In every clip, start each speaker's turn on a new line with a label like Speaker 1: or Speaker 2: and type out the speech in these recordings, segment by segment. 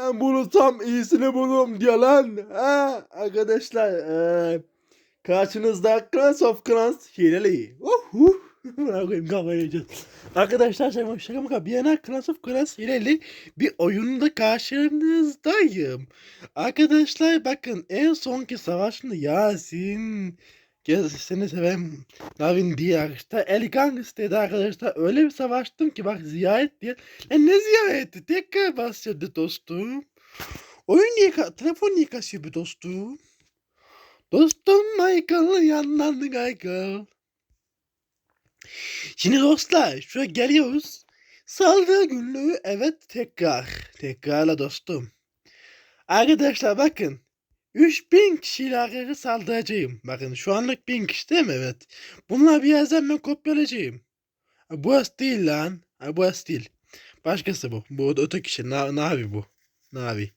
Speaker 1: Ben bunu tam iyisini bulurum diyor lan. Ha arkadaşlar eee karşınızda Clans of Clans hileli. Uhu. Buna koyayım. Arkadaşlar şaka şaka maka bir yana Clans of Clans hileli bir oyunda karşınızdayım. Arkadaşlar bakın en sonki savaşında Yasin Gez seni sevem Navin diye arkadaşlar Eligan istedi arkadaşlar öyle bir savaştım ki bak ziyaret diye. Lan ne ziyareti? Tekrar başladı dostum. Oyun niye ka- telefon kasıyor bu dostum. Dostum Michael yanlandı Michael. Şimdi dostlar şuraya geliyoruz. Saldırı günlüğü evet tekrar. Tekrarla dostum. Arkadaşlar bakın 3000 kişiyle arkadaşlar saldıracağım. Bakın şu anlık 1000 kişi değil mi? Evet. Bunlar bir yerden ben kopyalayacağım. Ha, burası değil lan. Ha, burası değil. Başkası bu. Bu öteki kişi. Na Navi bu. Navi.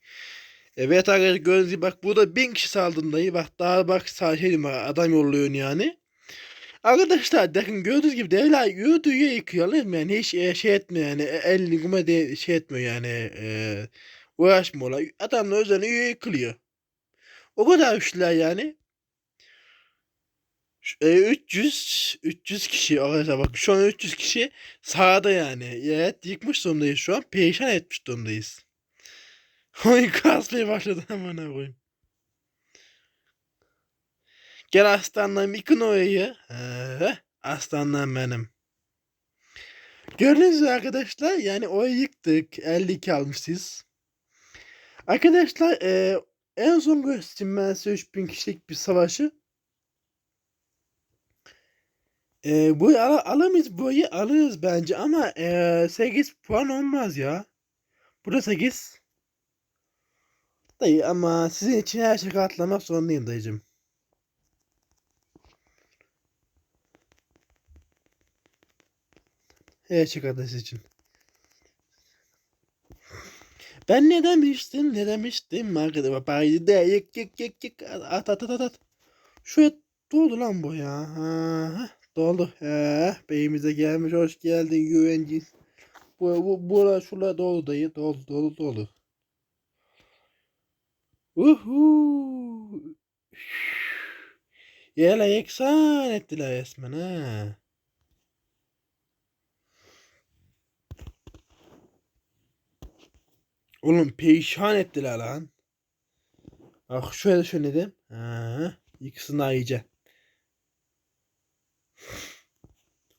Speaker 1: Evet arkadaşlar gördüğünüz gibi bak burada 1000 kişi saldırındayı. Bak daha bak şey adam yolluyor yani. Arkadaşlar bakın gördüğünüz gibi devler yürüdüğü yıkıyorlar yani hiç e, şey etmiyor yani e, elini kuma şey etmiyor yani e, uğraşmıyorlar. Adamlar üzerine yıkılıyor. O kadar güçlüler yani. E, 300 300 kişi arkadaşlar bak şu an 300 kişi sahada yani. Evet yıkmış durumdayız şu an. Perişan etmiş durumdayız. Oyun kasmaya başladı hemen koyayım. Gel aslanlarım yıkın orayı. Ee, aslanlarım benim. Gördünüz mü arkadaşlar? Yani orayı yıktık. 52 almışız. Arkadaşlar e, en son göstereyim ben size 3000 kişilik bir savaşı. E, bu al alamayız boyu alırız bence ama e, 8 puan olmaz ya. Burada 8. Dayı ama sizin için her şeyi atlamak zorundayım dayıcım. Her şey kardeş için. Ben ne demiştim ne demiştim arkadaşlar baydı de yık yık yık yık at at at at at. Şuraya doldu lan bu ya. Ha, doldu. He, beyimize gelmiş hoş geldin güvenci. Bu bu bura şurada doldu dayı doldu doldu doldu. Uhu. Yela yeksan ettiler resmen ha. Oğlum perişan ettiler lan. Ah şöyle şöyle dedim. Ha, yıksınlar iyice.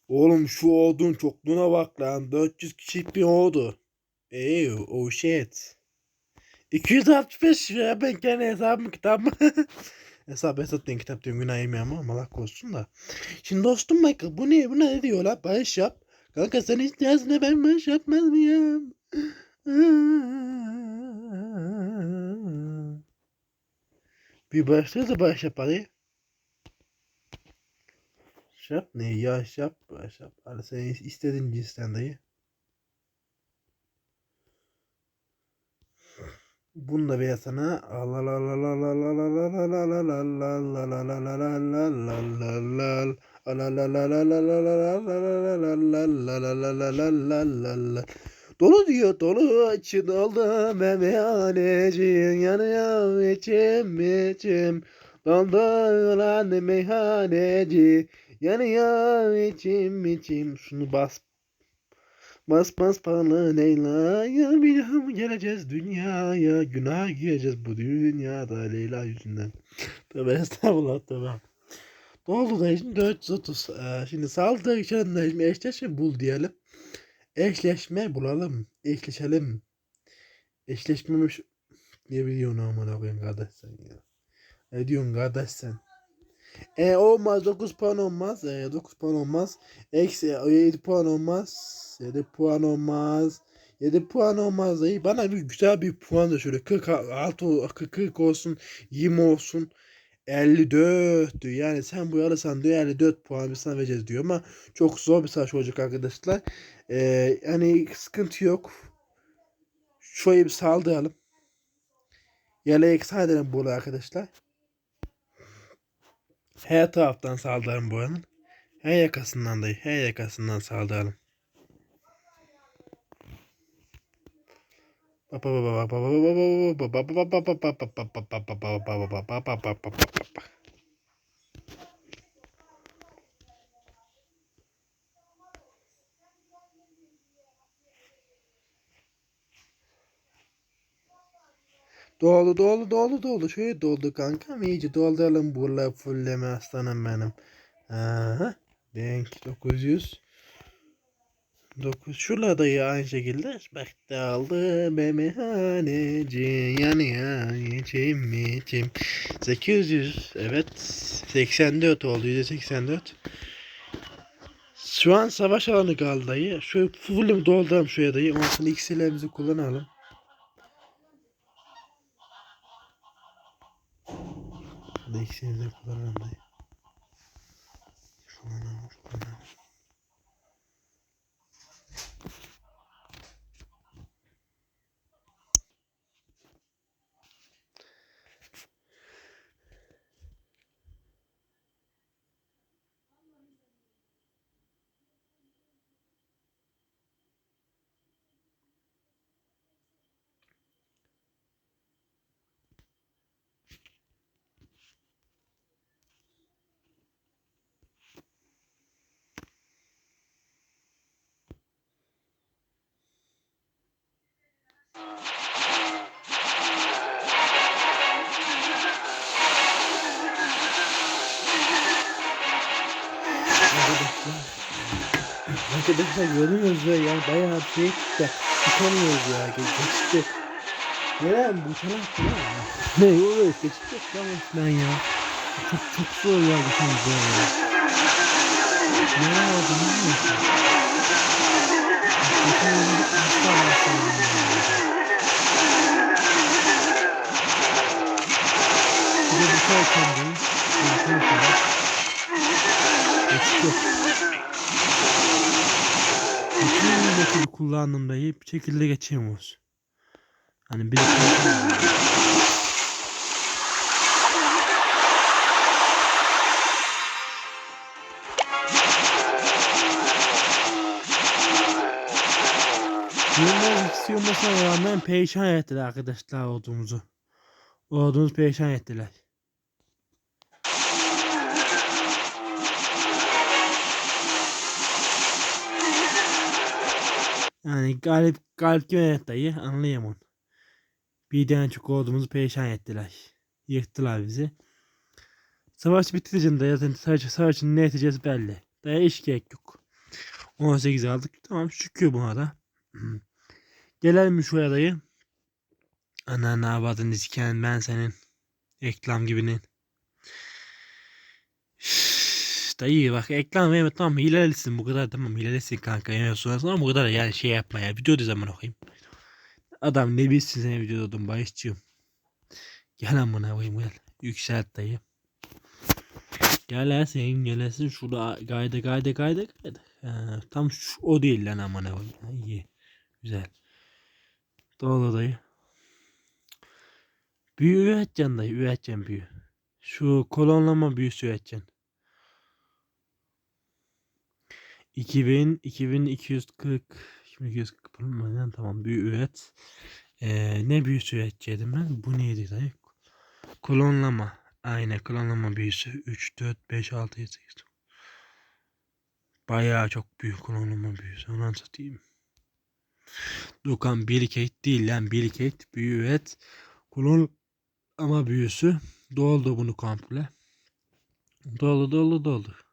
Speaker 1: Oğlum şu odun çokluğuna bak lan. 400 kişilik bir ordu. Ey oh shit. 265 liraya ben kendi hesabımı kitabımı hesap hesap diyen kitap diyorum günah yemeyeyim ama Allah korusun da. Şimdi dostum Michael bu ne bu ne diyor la barış yap. Kanka sen istersin de ben barış yapmaz mıyım? Bir başlıyor da baş yap hadi. Şap ne ya şap baş yap. Hadi sen istediğin cinsten dayı. Bunu da bir sana. La Dolu diyor dolu açın aldım meyhanecin yanıyor içim içim. Doldu lan meyhaneci yanıyor içim içim. Şunu bas Bas bas parla Leyla ya bir ham geleceğiz dünyaya günah gireceğiz bu dünyada Leyla yüzünden. Tabi estağfurullah tabi. Ne oldu da şimdi 430. Ee, şimdi sağlık içerisinde şimdi eşleşme bul diyelim. Eşleşme bulalım. Eşleşelim. Eşleşmemiş. Ne biliyorsun amına koyayım kardeş sen ya. Ne diyorsun kardeş sen? E olmaz 9 puan olmaz. E, 9 puan olmaz. Eksi 7 puan olmaz. 7 puan olmaz. 7 puan olmaz dayı. Bana bir güzel bir puan da şöyle 46 ol- 40, 40 olsun 20 olsun 54 diyor. Yani sen bu alırsan diyor 54 puan biz sana vereceğiz diyor ama çok zor bir savaş olacak arkadaşlar. Ee, yani sıkıntı yok. Şöyle bir saldıralım. Yeleğe edelim bu arkadaşlar. Her taraftan saldıralım bu yanın. Her yakasından da her yakasından saldıralım. Doldu doldu doldu doldu. Şöyle doldu kankam iyice dolduralım buraları fulleme aslanım benim. Aha. Denk 900. 9 şurada ya aynı şekilde. Bak da aldı meyhaneci yanıya içim içim. 800 evet 84 oldu %84. Şu an savaş alanı kaldı dayı. Şu fullüm dolduralım şuraya dayı. Ondan sonra x'lerimizi kullanalım. Şurada x'imizi kullanalım dayı. Kullanalım kullanalım. Arkadaşlar. Arkadaşlar görüyoruz ya, ya bayağı bir şey de uçamıyoruz ya geçti. Neden bu uçamak ya? Ne oluyor geçecek lan resmen ya. Çok çok zor ya bu zor ya. Ne oldu ne oldu? Bir de bu kalkandayım. Bu Kullandım dayı bir şekilde geçemiyoruz. Hani bir Yılmaz ikisi olmasına rağmen perişan ettiler arkadaşlar olduğumuzu. Olduğumuz perişan ettiler. Yani galip galip yönet dayı anlayamam. Birden çok olduğumuzu perişan ettiler. Yıktılar bizi. Savaş bitince zaten savaş, savaşın neticesi belli. Daya iş gerek yok. 18 aldık. Tamam şükür buna da. Gelelim şuraya dayı. Ana ne yapardın ben senin. Reklam gibinin. Dayı bak ekran verme tamam hilelisin bu kadar tamam hilelisin kanka yani sonrasında ama bu kadar yani şey yapma ya video da zaman okuyayım. Adam ne bilsin seni videoda oldum bayışçıyım. Gel amına koyayım gel. Yükselt dayı. Gelesin gelesin şurada gayda gayda gayda gayda. Ha, tam şu, o değil lan amına koyayım. İyi. Güzel. Doğru dayı. Büyü üreteceksin dayı üreteceksin büyü. Şu kolonlama büyüsü üreteceksin. 2000 2240 2240 bulunmadan tamam büyü üret. Ee, ne büyüsü üretecektim ben? Bu neydi dayı? Klonlama. Aynen klonlama büyüsü. 3, 4, 5, 6, 7, 8. Bayağı çok büyük klonlama büyüsü. Onu anlatayım. Dokan Billy Kate değil lan Billy Kate büyü üret. Klonlama büyüsü. Doldu bunu komple. Doldu doldu doldu.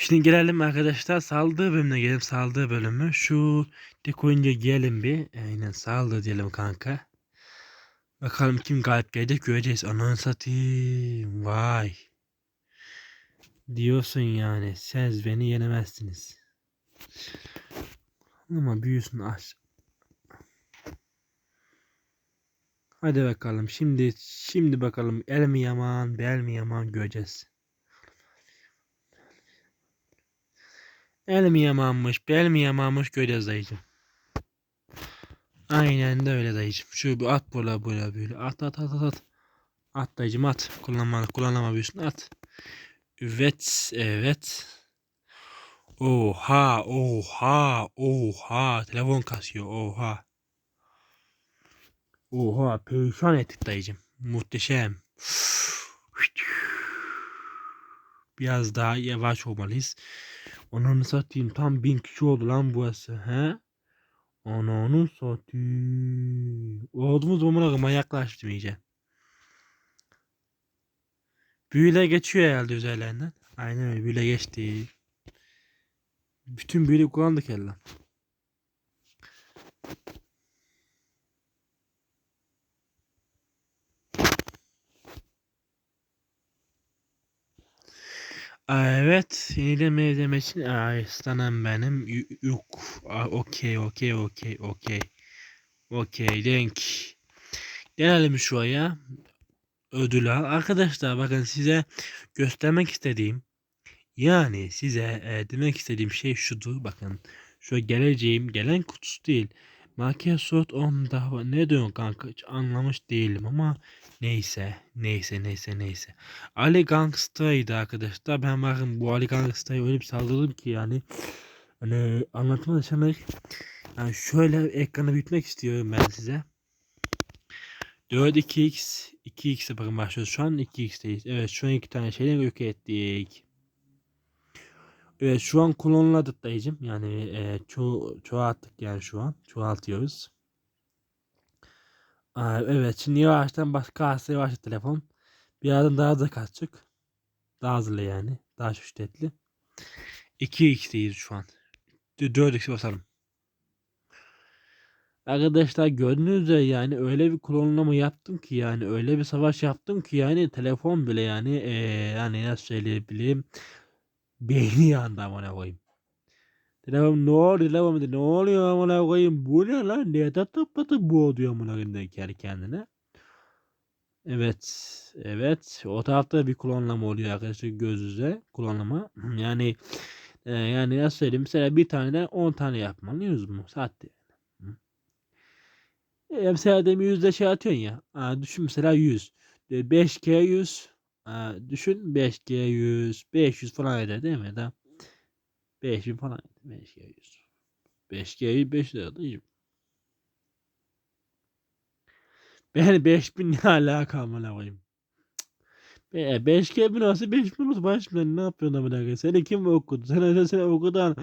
Speaker 1: Şimdi gelelim arkadaşlar saldığı bölümüne gelelim saldığı bölümü. Şu tek oyuncu gelelim bir. Aynen saldı diyelim kanka. Bakalım kim galip gelecek göreceğiz. Ananı satayım. Vay. Diyorsun yani. Siz beni yenemezsiniz. Ama büyüsün aç. Hadi bakalım. Şimdi şimdi bakalım el mi yaman, bel mi yaman göreceğiz. El mi yamanmış, bel yamanmış göreceğiz dayıcım. Aynen de öyle dayıcım. Şu bir at böyle böyle böyle. At at at at at. At dayıcım at. Kullanma, kullanama büyüsün at. Evet evet. Oha oha oha. Telefon kasıyor oha. Oha perişan ettik dayıcım. Muhteşem. Biraz daha yavaş olmalıyız. Onu satayım tam bin kişi oldu lan burası. He? Ananı satayım. Olduğumuz zamana manyaklaştım iyice. Büyüle geçiyor herhalde üzerlerinden. Aynen öyle büyüle geçti. Bütün büyüleri kullandık herhalde. Evet, yenileme için aslanım benim. Yok. Okey, okey, okey, okey. Okey, denk. Gelelim şuraya. Ödül al. Arkadaşlar bakın size göstermek istediğim yani size e, demek istediğim şey şudur. Bakın şu geleceğim gelen kutusu değil. Microsoft 10'da ne diyorsun kanka hiç anlamış değilim ama neyse neyse neyse neyse. Ali Gangsta'ydı arkadaşlar. Ben bakın bu Ali Gangsta'ya öyle bir saldırdım ki yani hani anlatma yaşamak yani şöyle ekranı büyütmek istiyorum ben size. 4 2x 2x'e bakın başlıyoruz. Şu an 2x'teyiz. Evet şu an iki tane şeyden yok ettik. Evet şu an klonladık dayıcım. Yani e, ço çoğalttık yani şu an. Çoğaltıyoruz. Aa, evet şimdi yavaştan başka hasta yavaş telefon. Birazdan daha da kaçacak. Daha hızlı yani. Daha şiddetli. 2x'teyiz şu an. 4x basalım. Arkadaşlar gördüğünüz üzere yani öyle bir klonlama yaptım ki yani öyle bir savaş yaptım ki yani telefon bile yani ee, yani nasıl söyleyebilirim beyni yandı amına koyayım. Telefon ne oluyor telefon dedi ne oluyor amına koyayım bu ne lan ne tatlı patı bu diyor amına koyayım kendi kendine. Evet evet o tarafta bir klonlama oluyor arkadaşlar göz yüze yani e, yani nasıl söyleyeyim mesela bir tane 10 tane yapmalıyız mu saatte. E, mesela demin yüzde şey atıyorsun ya. Aa, düşün mesela 100. E, 5G 100. Düşün 5G 100. 500 falan eder değil mi? Da 5000 falan eder. 5G 100. 5G 500 lira dayıcım. Ben 5000 ne alaka amına koyayım. Be, 5G bin olsa 5000 olsa başımdan ne yapıyorsun amına? Seni kim okudu? Sen sen, sen okudan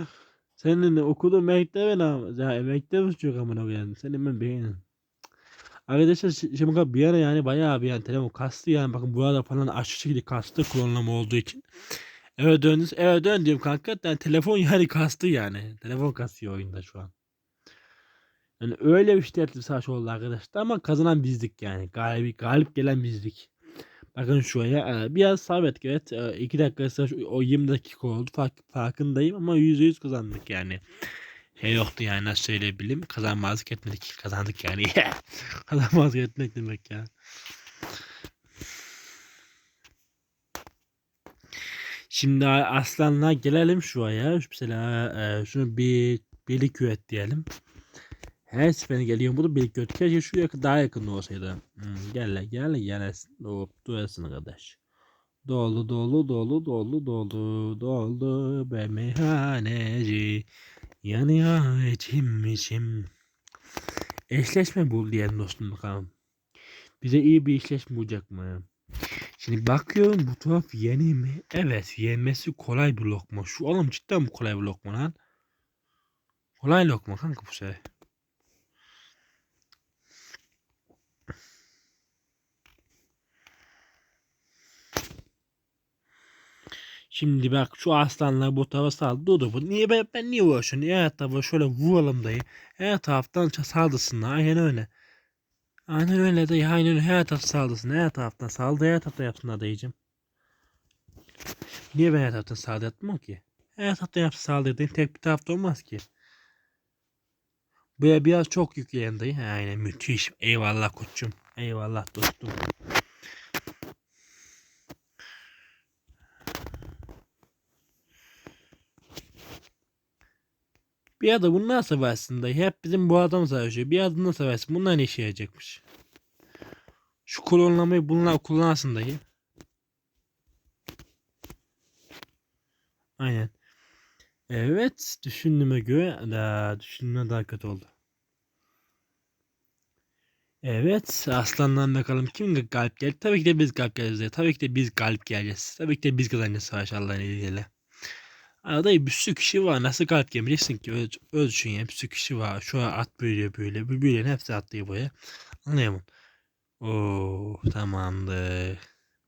Speaker 1: senin okuduğun mektebe ne ya mektep çok amına koyayım. Senin ben beğenim. Arkadaşlar şi- şimdi bak bir ara yani bayağı bir yani telefon kastı yani bakın bu arada falan aşırı şekilde kastı klonlama olduğu için. Evet döndünüz. Evet dön diyorum kanka. Yani telefon yani kastı yani. Telefon kasıyor oyunda şu an. Yani öyle bir şiddetli savaş oldu arkadaşlar ama kazanan bizdik yani. Galip, galip gelen bizdik. Bakın şuraya e, biraz sabit evet 2 dakika savaş o 20 dakika oldu fark, farkındayım ama %100 kazandık yani. Şey yoktu yani nasıl söyleyebilirim kazanmazlık etmedik kazandık yani. kazanmazlık etmek demek ya. Şimdi aslanlar gelelim şuraya. Mesela e, şunu bir birlik üret diyelim. Her seferinde geliyorum burada birlik üret. Keşke şu yakın daha yakın olsaydı. Hmm, gel gel gel. Hop durasın arkadaş. Dolu dolu dolu dolu dolu doldu be meyhaneci. Yanıyor içim içim. Eşleşme bul diyelim dostum bakalım. Bize iyi bir eşleşme bulacak mı? Şimdi bakıyorum bu tuhaf yeni mi? Evet yenmesi kolay bir lokma. Şu oğlum cidden bu kolay bir lokma lan. Kolay lokma kanka bu şey. Şimdi bak şu aslanlar bu tarafa saldı. Dur bu Niye ben, ben niye uğraşıyorum? Evet tabi şöyle vuralım dayı. Her taraftan saldısınlar. Aynen öyle. Aynen öyle dayı. Aynen öyle. Her taraf saldısın. Her taraftan saldı. Her tarafta yapsınlar dayıcım. Niye ben her taraftan yapmam ki? Her taraftan yapsa saldırdığın tek bir tarafta olmaz ki. Buraya biraz çok yükleyen dayı. Aynen müthiş. Eyvallah koçum. Eyvallah dostum. Bir adam bunlar savaşsın dayı. Hep bizim bu adam savaşıyor. Bir adam nasıl savaşsın? Bunlar ne işe yarayacakmış? Şu klonlamayı bunlar kullansın dayı. Aynen. Evet. Düşündüğüme göre daha düşündüğümden daha kötü oldu. Evet aslandan bakalım kim galip geldi? Tabii ki de biz galip geleceğiz. Tabii ki de biz galip geleceğiz. Tabii ki de biz kazanacağız savaş Allah'ın izniyle. Arada bir sürü kişi var. Nasıl galip gelmeyeceksin ki? Öz, öz düşün ya. Bir sürü kişi var. Şu at böyle böyle. Bu böyle hepsi atlıyor buraya. Anlayamam. Oo tamamdır.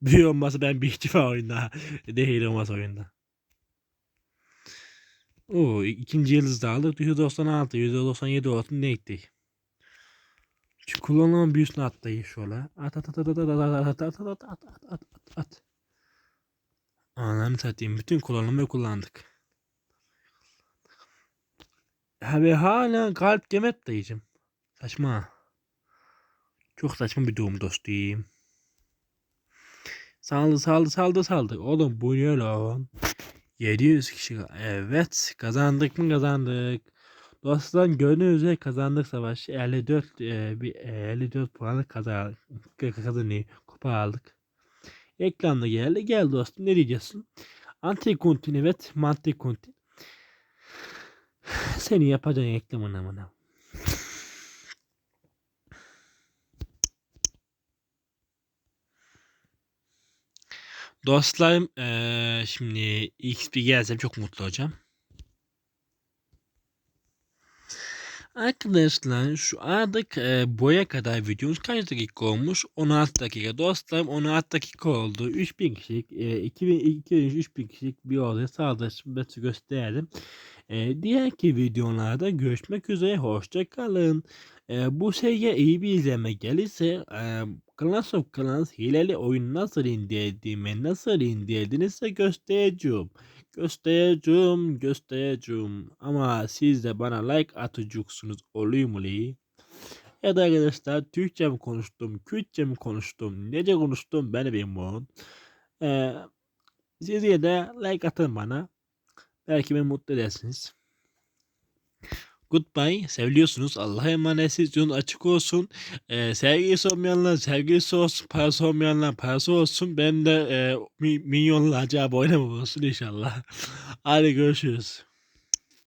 Speaker 1: Büyü olmasa ben bir ihtimal oyunda. Değil olmaz oyunda. Oo ikinci yıldız da aldık. 196, 197 olsun ne ettik? Şu kullanılan büyüsünü atlayın şöyle. At at at at at at at at at at at at at at. Ananı satayım. Bütün kullanımı kullandık. Ha ve hala kalp gemet dayıcım. Saçma. Çok saçma bir doğum dostuyum. Saldı saldı saldı saldı. Oğlum bu ne lan? 700 kişi. Evet kazandık mı kazandık. Dostlar gördüğünüz üzere kazandık savaşı. 54 e, bir e, 54 puanı kazandık. Kazanıyor. Kupa aldık. Ekranda geldi. Gel dostum ne diyeceksin? Anti kontin evet. Manti kontin. Seni yapacağın eklemini amına. Dostlarım eee, şimdi XP gelsem çok mutlu olacağım. Arkadaşlar şu artık e, boya kadar videomuz kaç dakika olmuş? 16 dakika. Dostlarım 16 dakika oldu. 3000 kişilik, e, 2000, 3000 kişilik bir odaya saldırısı gösterdim. E, diğerki videolarda görüşmek üzere. Hoşça kalın. E, bu seriye iyi bir izleme gelirse e, Clash of Clans hileli oyun nasıl indirdiğimi nasıl indirdiğinizse göstereceğim. Göstereceğim, göstereceğim. Ama siz de bana like atacaksınız oluyor mu? Ya da arkadaşlar Türkçe mi konuştum, Kürtçe mi konuştum, nece konuştum beni bilmiyorum. Ee, siz de like atın bana. Belki beni mutlu edersiniz. Goodbye. Seviliyorsunuz. Allah'a emanetsiniz. Yolun açık olsun. Ee, sevgilisi olmayanlar sevgilisi olsun. Parası olmayanlar parası olsun. Ben de e, mi, milyonlarca abone olsun inşallah. Hadi görüşürüz.